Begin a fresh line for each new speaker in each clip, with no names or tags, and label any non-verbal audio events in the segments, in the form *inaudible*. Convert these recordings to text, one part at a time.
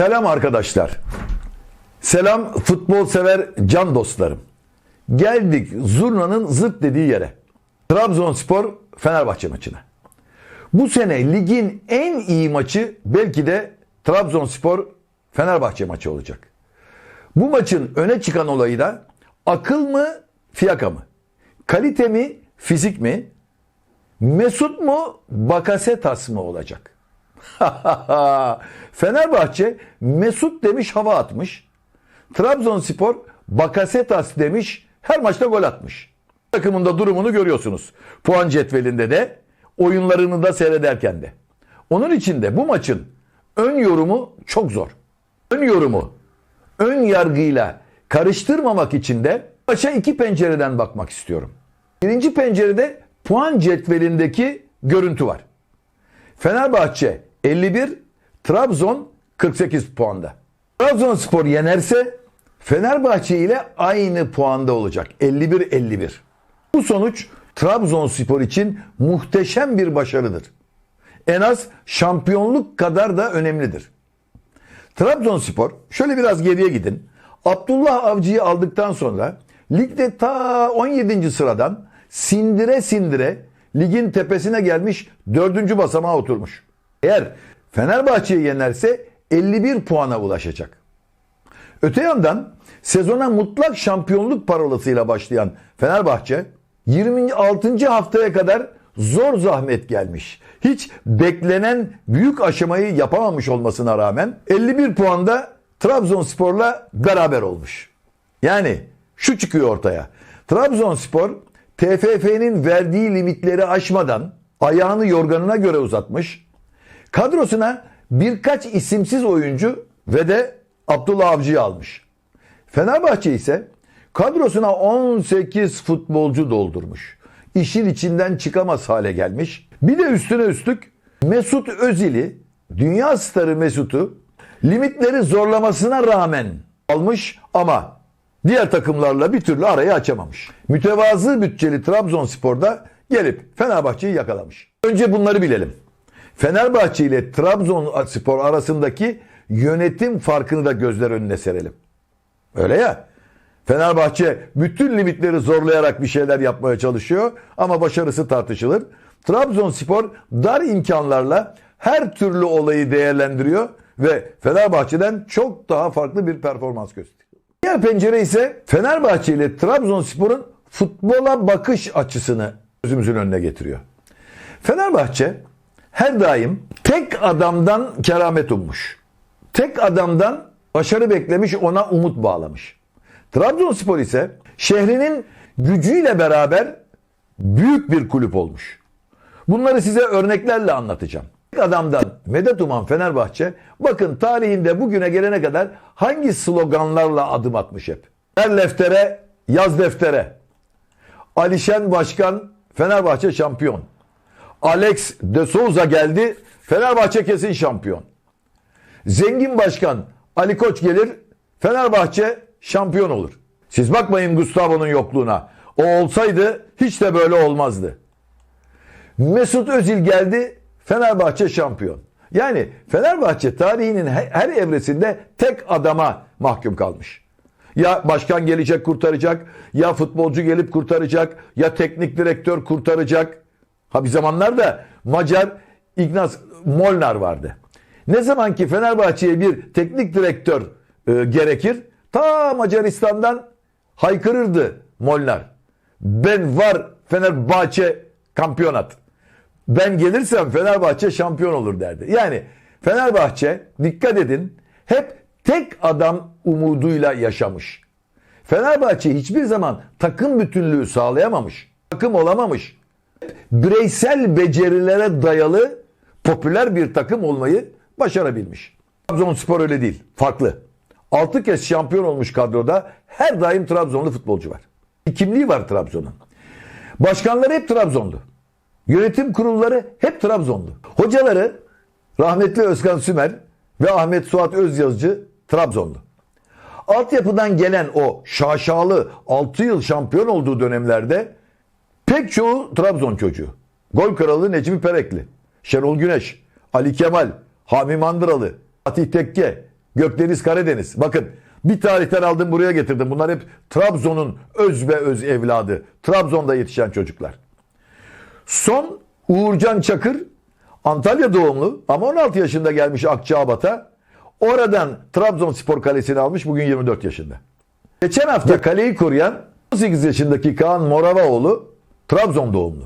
Selam arkadaşlar. Selam futbol sever can dostlarım. Geldik zurnanın zırt dediği yere. Trabzonspor Fenerbahçe maçına. Bu sene ligin en iyi maçı belki de Trabzonspor Fenerbahçe maçı olacak. Bu maçın öne çıkan olayı da akıl mı fiyaka mı? Kalite mi fizik mi? Mesut mu Bakasetas mı olacak? *laughs* Fenerbahçe Mesut demiş hava atmış. Trabzonspor Bakasetas demiş her maçta gol atmış. Takımında durumunu görüyorsunuz. Puan cetvelinde de oyunlarını da seyrederken de. Onun için de bu maçın ön yorumu çok zor. Ön yorumu ön yargıyla karıştırmamak için de maça iki pencereden bakmak istiyorum. Birinci pencerede puan cetvelindeki görüntü var. Fenerbahçe 51, Trabzon 48 puanda. Trabzonspor yenerse Fenerbahçe ile aynı puanda olacak. 51-51. Bu sonuç Trabzonspor için muhteşem bir başarıdır. En az şampiyonluk kadar da önemlidir. Trabzonspor şöyle biraz geriye gidin. Abdullah Avcı'yı aldıktan sonra ligde ta 17. sıradan sindire sindire ligin tepesine gelmiş 4. basamağa oturmuş. Eğer Fenerbahçe'yi yenerse 51 puana ulaşacak. Öte yandan sezona mutlak şampiyonluk parolasıyla başlayan Fenerbahçe 26. haftaya kadar zor zahmet gelmiş. Hiç beklenen büyük aşamayı yapamamış olmasına rağmen 51 puanda Trabzonspor'la beraber olmuş. Yani şu çıkıyor ortaya. Trabzonspor TFF'nin verdiği limitleri aşmadan ayağını yorganına göre uzatmış. Kadrosuna birkaç isimsiz oyuncu ve de Abdullah Avcı'yı almış. Fenerbahçe ise kadrosuna 18 futbolcu doldurmuş. İşin içinden çıkamaz hale gelmiş. Bir de üstüne üstlük Mesut Özil'i, dünya starı Mesut'u limitleri zorlamasına rağmen almış ama diğer takımlarla bir türlü arayı açamamış. Mütevazı bütçeli Trabzonspor'da gelip Fenerbahçe'yi yakalamış. Önce bunları bilelim. Fenerbahçe ile Trabzonspor arasındaki yönetim farkını da gözler önüne serelim. Öyle ya. Fenerbahçe bütün limitleri zorlayarak bir şeyler yapmaya çalışıyor ama başarısı tartışılır. Trabzonspor dar imkanlarla her türlü olayı değerlendiriyor ve Fenerbahçe'den çok daha farklı bir performans gösteriyor. Diğer pencere ise Fenerbahçe ile Trabzonspor'un futbola bakış açısını gözümüzün önüne getiriyor. Fenerbahçe her daim tek adamdan keramet ummuş. Tek adamdan başarı beklemiş ona umut bağlamış. Trabzonspor ise şehrinin gücüyle beraber büyük bir kulüp olmuş. Bunları size örneklerle anlatacağım. Tek adamdan medet uman Fenerbahçe bakın tarihinde bugüne gelene kadar hangi sloganlarla adım atmış hep. Ver leftere, yaz deftere. Alişen Başkan Fenerbahçe şampiyon. Alex de Souza geldi. Fenerbahçe kesin şampiyon. Zengin başkan Ali Koç gelir. Fenerbahçe şampiyon olur. Siz bakmayın Gustavo'nun yokluğuna. O olsaydı hiç de böyle olmazdı. Mesut Özil geldi. Fenerbahçe şampiyon. Yani Fenerbahçe tarihinin her evresinde tek adama mahkum kalmış. Ya başkan gelecek kurtaracak, ya futbolcu gelip kurtaracak, ya teknik direktör kurtaracak. Ha bir zamanlar da Macar Ignaz Molnar vardı. Ne zaman ki Fenerbahçe'ye bir teknik direktör e, gerekir, ta Macaristan'dan haykırırdı Molnar. Ben var Fenerbahçe kampiyonat. Ben gelirsem Fenerbahçe şampiyon olur derdi. Yani Fenerbahçe dikkat edin hep tek adam umuduyla yaşamış. Fenerbahçe hiçbir zaman takım bütünlüğü sağlayamamış. Takım olamamış bireysel becerilere dayalı popüler bir takım olmayı başarabilmiş. Trabzonspor öyle değil. Farklı. 6 kez şampiyon olmuş kadroda her daim Trabzonlu futbolcu var. Bir kimliği var Trabzon'un. Başkanları hep Trabzonlu. Yönetim kurulları hep Trabzonlu. Hocaları rahmetli Özkan Sümer ve Ahmet Suat Özyazıcı Trabzonlu. Altyapıdan gelen o şaşalı 6 yıl şampiyon olduğu dönemlerde Pek çoğu Trabzon çocuğu. Gol kralı Necmi Perekli, Şenol Güneş, Ali Kemal, Hami Mandıralı, Fatih Tekke, Gökdeniz Karadeniz. Bakın bir tarihten aldım buraya getirdim. Bunlar hep Trabzon'un öz ve öz evladı. Trabzon'da yetişen çocuklar. Son Uğurcan Çakır Antalya doğumlu ama 16 yaşında gelmiş Akçabat'a. Oradan Trabzonspor kalesini almış bugün 24 yaşında. Geçen hafta kaleyi koruyan 18 yaşındaki Kaan Moravaoğlu Trabzon doğumlu.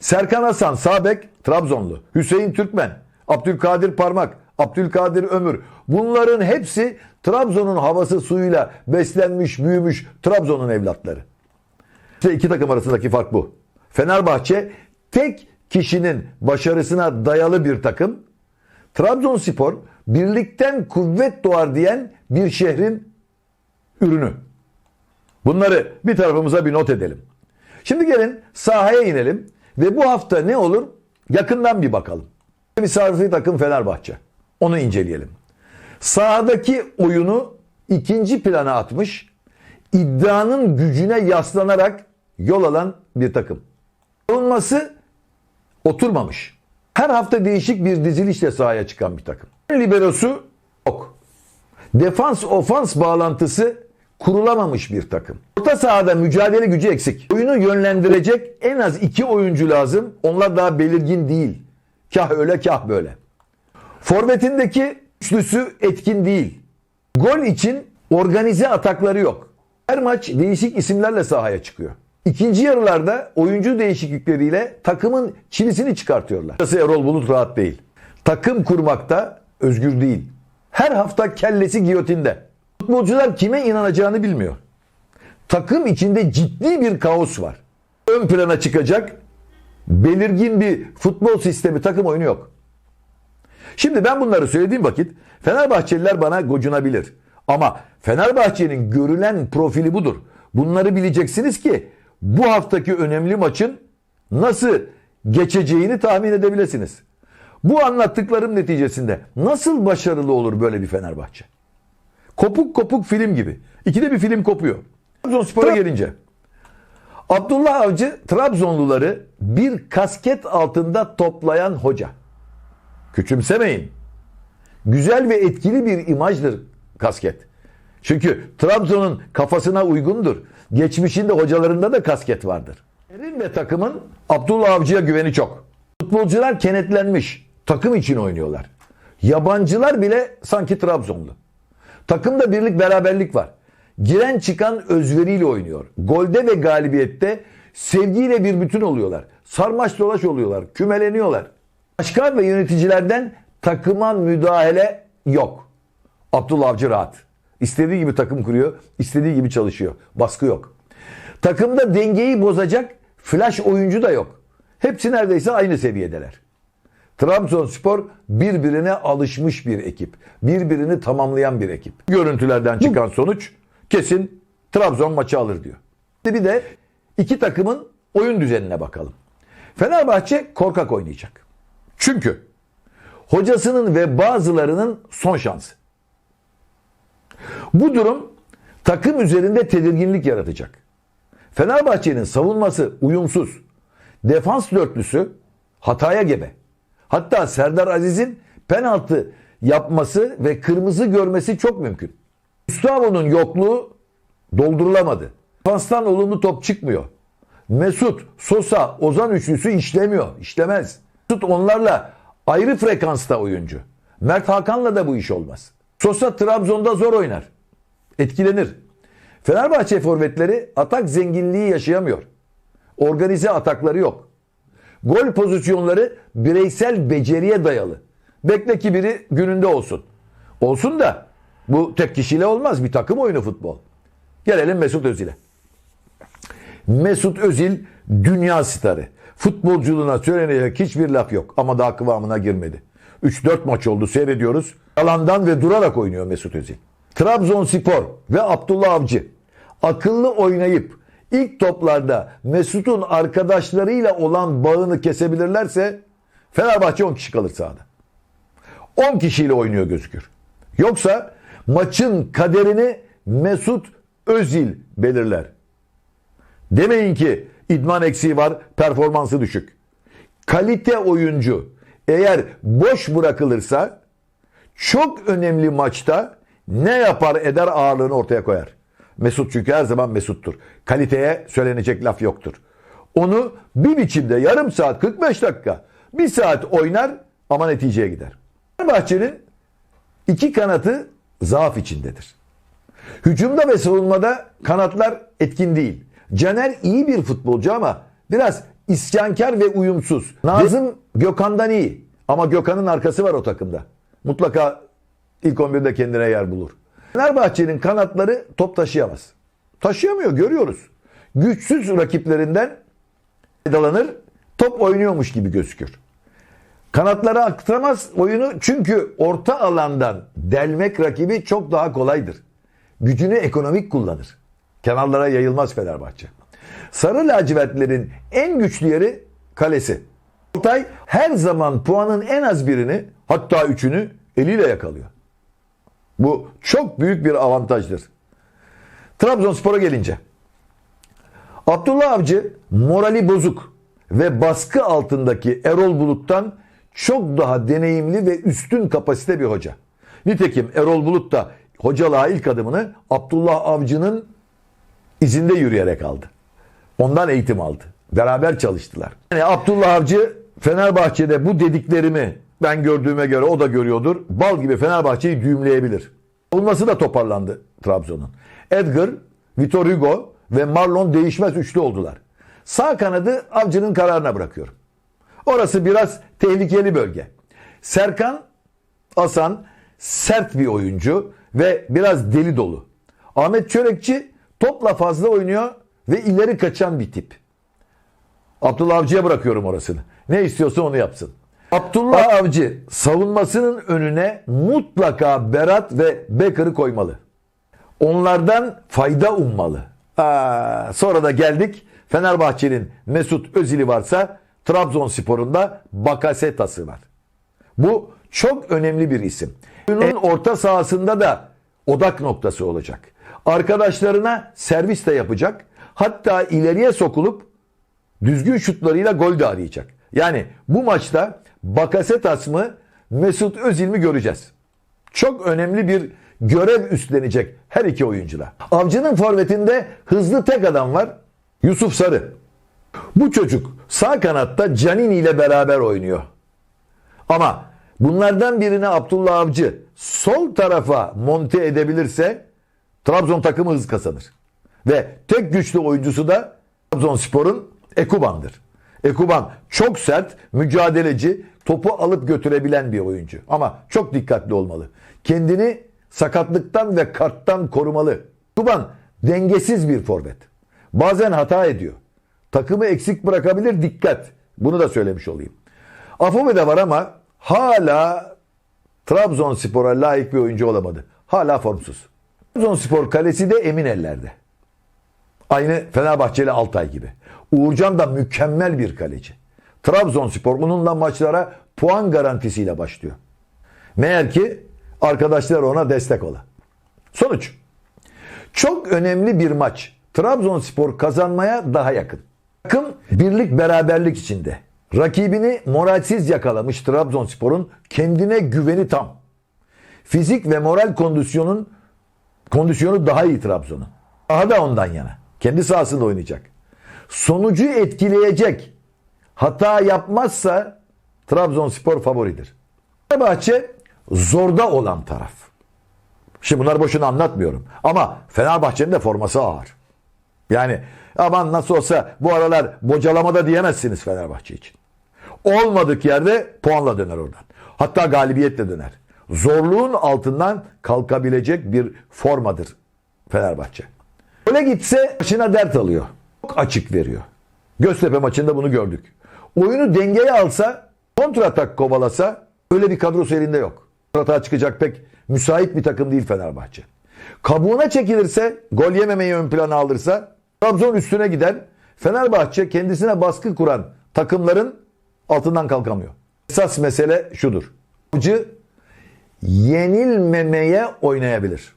Serkan Hasan Sabek Trabzonlu. Hüseyin Türkmen, Abdülkadir Parmak, Abdülkadir Ömür. Bunların hepsi Trabzon'un havası suyuyla beslenmiş, büyümüş Trabzon'un evlatları. İşte iki takım arasındaki fark bu. Fenerbahçe tek kişinin başarısına dayalı bir takım. Trabzonspor birlikten kuvvet doğar diyen bir şehrin ürünü. Bunları bir tarafımıza bir not edelim. Şimdi gelin sahaya inelim ve bu hafta ne olur yakından bir bakalım. Misafir takım Fenerbahçe. Onu inceleyelim. Sahadaki oyunu ikinci plana atmış, iddianın gücüne yaslanarak yol alan bir takım. Savunması oturmamış. Her hafta değişik bir dizilişle sahaya çıkan bir takım. Liberosu yok. Defans ofans bağlantısı kurulamamış bir takım. Orta sahada mücadele gücü eksik. Oyunu yönlendirecek en az iki oyuncu lazım. Onlar daha belirgin değil. Kah öyle kah böyle. Forvetindeki üçlüsü etkin değil. Gol için organize atakları yok. Her maç değişik isimlerle sahaya çıkıyor. İkinci yarılarda oyuncu değişiklikleriyle takımın çilisini çıkartıyorlar. Burası Erol Bulut rahat değil. Takım kurmakta özgür değil. Her hafta kellesi giyotinde. Futbolcular kime inanacağını bilmiyor. Takım içinde ciddi bir kaos var. Ön plana çıkacak belirgin bir futbol sistemi takım oyunu yok. Şimdi ben bunları söylediğim vakit Fenerbahçeliler bana gocunabilir. Ama Fenerbahçe'nin görülen profili budur. Bunları bileceksiniz ki bu haftaki önemli maçın nasıl geçeceğini tahmin edebilirsiniz. Bu anlattıklarım neticesinde nasıl başarılı olur böyle bir Fenerbahçe? Kopuk kopuk film gibi. İkide bir film kopuyor. Trabzonspor'a gelince. Abdullah Avcı Trabzonluları bir kasket altında toplayan hoca. Küçümsemeyin. Güzel ve etkili bir imajdır kasket. Çünkü Trabzon'un kafasına uygundur. Geçmişinde hocalarında da kasket vardır. Erin ve takımın Abdullah Avcı'ya güveni çok. Futbolcular kenetlenmiş. Takım için oynuyorlar. Yabancılar bile sanki Trabzonlu. Takımda birlik beraberlik var. Giren çıkan özveriyle oynuyor. Golde ve galibiyette sevgiyle bir bütün oluyorlar. Sarmaş dolaş oluyorlar. Kümeleniyorlar. Başkan ve yöneticilerden takıma müdahale yok. Abdullah Avcı rahat. İstediği gibi takım kuruyor, istediği gibi çalışıyor. Baskı yok. Takımda dengeyi bozacak flash oyuncu da yok. Hepsi neredeyse aynı seviyedeler. Trabzonspor birbirine alışmış bir ekip. Birbirini tamamlayan bir ekip. Görüntülerden çıkan sonuç kesin Trabzon maçı alır diyor. Bir de iki takımın oyun düzenine bakalım. Fenerbahçe korkak oynayacak. Çünkü hocasının ve bazılarının son şansı. Bu durum takım üzerinde tedirginlik yaratacak. Fenerbahçe'nin savunması uyumsuz. Defans dörtlüsü hataya gebe. Hatta Serdar Aziz'in penaltı yapması ve kırmızı görmesi çok mümkün. Gustavo'nun yokluğu doldurulamadı. Defanstan olumlu top çıkmıyor. Mesut, Sosa, Ozan üçlüsü işlemiyor. İşlemez. Mesut onlarla ayrı frekansta oyuncu. Mert Hakan'la da bu iş olmaz. Sosa Trabzon'da zor oynar. Etkilenir. Fenerbahçe forvetleri atak zenginliği yaşayamıyor. Organize atakları yok. Gol pozisyonları bireysel beceriye dayalı. Bekle ki biri gününde olsun. Olsun da bu tek kişiyle olmaz. Bir takım oyunu futbol. Gelelim Mesut Özil'e. Mesut Özil dünya starı. Futbolculuğuna söylenecek hiçbir laf yok ama daha kıvamına girmedi. 3-4 maç oldu seyrediyoruz. Yalandan ve durarak oynuyor Mesut Özil. Trabzonspor ve Abdullah Avcı akıllı oynayıp ilk toplarda Mesut'un arkadaşlarıyla olan bağını kesebilirlerse Fenerbahçe 10 kişi kalır sahada. 10 kişiyle oynuyor gözükür. Yoksa maçın kaderini Mesut Özil belirler. Demeyin ki idman eksiği var, performansı düşük. Kalite oyuncu eğer boş bırakılırsa çok önemli maçta ne yapar eder ağırlığını ortaya koyar. Mesut çünkü her zaman Mesut'tur. Kaliteye söylenecek laf yoktur. Onu bir biçimde yarım saat 45 dakika bir saat oynar ama neticeye gider. Fenerbahçe'nin iki kanatı zaaf içindedir. Hücumda ve savunmada kanatlar etkin değil. Caner iyi bir futbolcu ama biraz isyankar ve uyumsuz. Nazım Gökhan'dan iyi ama Gökhan'ın arkası var o takımda. Mutlaka ilk 11'de kendine yer bulur. Fenerbahçe'nin kanatları top taşıyamaz. Taşıyamıyor görüyoruz. Güçsüz rakiplerinden faydalanır, top oynuyormuş gibi gözükür. Kanatlara aktaramaz oyunu çünkü orta alandan delmek rakibi çok daha kolaydır. Gücünü ekonomik kullanır. Kenarlara yayılmaz Fenerbahçe. Sarı lacivertlerin en güçlü yeri kalesi. Altay her zaman puanın en az birini hatta üçünü eliyle yakalıyor. Bu çok büyük bir avantajdır. Trabzonspor'a gelince. Abdullah Avcı morali bozuk ve baskı altındaki Erol Bulut'tan çok daha deneyimli ve üstün kapasite bir hoca. Nitekim Erol Bulut da hocalığa ilk adımını Abdullah Avcı'nın izinde yürüyerek aldı. Ondan eğitim aldı. Beraber çalıştılar. Yani Abdullah Avcı Fenerbahçe'de bu dediklerimi ben gördüğüme göre o da görüyordur. Bal gibi Fenerbahçe'yi düğümleyebilir. Savunması da toparlandı Trabzon'un. Edgar, Vitor Hugo ve Marlon değişmez üçlü oldular. Sağ kanadı Avcı'nın kararına bırakıyorum. Orası biraz tehlikeli bölge. Serkan Hasan sert bir oyuncu ve biraz deli dolu. Ahmet Çörekçi topla fazla oynuyor ve ileri kaçan bir tip. Abdullah Avcı'ya bırakıyorum orasını. Ne istiyorsa onu yapsın. Abdullah Avcı savunmasının önüne mutlaka Berat ve Becker'ı koymalı. Onlardan fayda ummalı. Aa, sonra da geldik Fenerbahçe'nin Mesut Özil'i varsa Trabzonspor'un da Bakasetas'ı var. Bu çok önemli bir isim. Oyunun orta sahasında da odak noktası olacak. Arkadaşlarına servis de yapacak. Hatta ileriye sokulup düzgün şutlarıyla gol de arayacak. Yani bu maçta Bakasetas mı Mesut Özil mi göreceğiz. Çok önemli bir görev üstlenecek her iki oyuncular. Avcı'nın forvetinde hızlı tek adam var. Yusuf Sarı. Bu çocuk sağ kanatta Canini ile beraber oynuyor. Ama bunlardan birini Abdullah Avcı sol tarafa monte edebilirse Trabzon takımı hız kazanır. Ve tek güçlü oyuncusu da Trabzonspor'un Ekuban'dır. Ekuban çok sert, mücadeleci, topu alıp götürebilen bir oyuncu. Ama çok dikkatli olmalı. Kendini sakatlıktan ve karttan korumalı. Ekuban dengesiz bir forvet. Bazen hata ediyor. Takımı eksik bırakabilir dikkat. Bunu da söylemiş olayım. Afobe de var ama hala Trabzonspor'a layık bir oyuncu olamadı. Hala formsuz. Trabzonspor kalesi de emin ellerde. Aynı Fenerbahçeli Altay gibi. Uğurcan da mükemmel bir kaleci. Trabzonspor onunla maçlara puan garantisiyle başlıyor. Meğer ki arkadaşlar ona destek ola. Sonuç. Çok önemli bir maç. Trabzonspor kazanmaya daha yakın. Takım birlik beraberlik içinde. Rakibini moralsiz yakalamış Trabzonspor'un kendine güveni tam. Fizik ve moral kondisyonun kondisyonu daha iyi Trabzon'un. Daha da ondan yana. Kendi sahasında oynayacak. Sonucu etkileyecek. Hata yapmazsa Trabzonspor favoridir. Fenerbahçe zorda olan taraf. Şimdi bunlar boşuna anlatmıyorum. Ama Fenerbahçe'nin de forması ağır. Yani aman nasıl olsa bu aralar bocalamada diyemezsiniz Fenerbahçe için. Olmadık yerde puanla döner oradan. Hatta galibiyetle döner. Zorluğun altından kalkabilecek bir formadır Fenerbahçe. Öyle gitse başına dert alıyor. Çok açık veriyor. Göztepe maçında bunu gördük. Oyunu dengeye alsa, kontratak kovalasa öyle bir kadrosu elinde yok. Kontratağa çıkacak pek müsait bir takım değil Fenerbahçe. Kabuğuna çekilirse, gol yememeyi ön plana alırsa Trabzon üstüne gider. Fenerbahçe kendisine baskı kuran takımların altından kalkamıyor. Esas mesele şudur. Avcı yenilmemeye oynayabilir.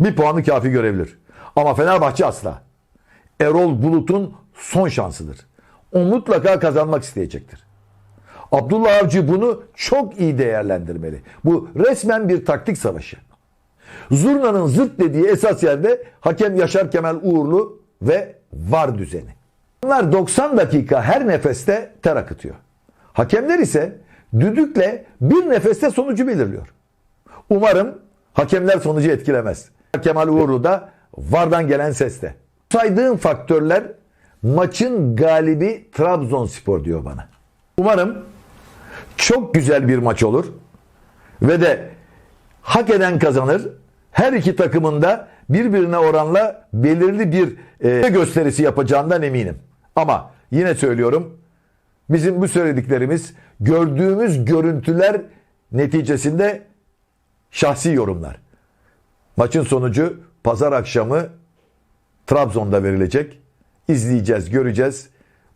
Bir puanı kafi görebilir. Ama Fenerbahçe asla. Erol Bulut'un son şansıdır. O mutlaka kazanmak isteyecektir. Abdullah Avcı bunu çok iyi değerlendirmeli. Bu resmen bir taktik savaşı. Zurna'nın zırt dediği esas yerde hakem Yaşar Kemal Uğurlu ve VAR düzeni. Bunlar 90 dakika her nefeste ter akıtıyor. Hakemler ise düdükle bir nefeste sonucu belirliyor. Umarım hakemler sonucu etkilemez. Kemal Uğurlu da VAR'dan gelen seste. Saydığım faktörler maçın galibi Trabzonspor diyor bana. Umarım çok güzel bir maç olur ve de hak eden kazanır. Her iki takımın da birbirine oranla belirli bir e, gösterisi yapacağından eminim. Ama yine söylüyorum bizim bu söylediklerimiz gördüğümüz görüntüler neticesinde şahsi yorumlar. Maçın sonucu pazar akşamı Trabzon'da verilecek. İzleyeceğiz, göreceğiz.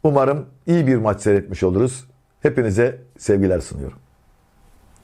Umarım iyi bir maç seyretmiş oluruz. Hepinize sevgiler sunuyorum.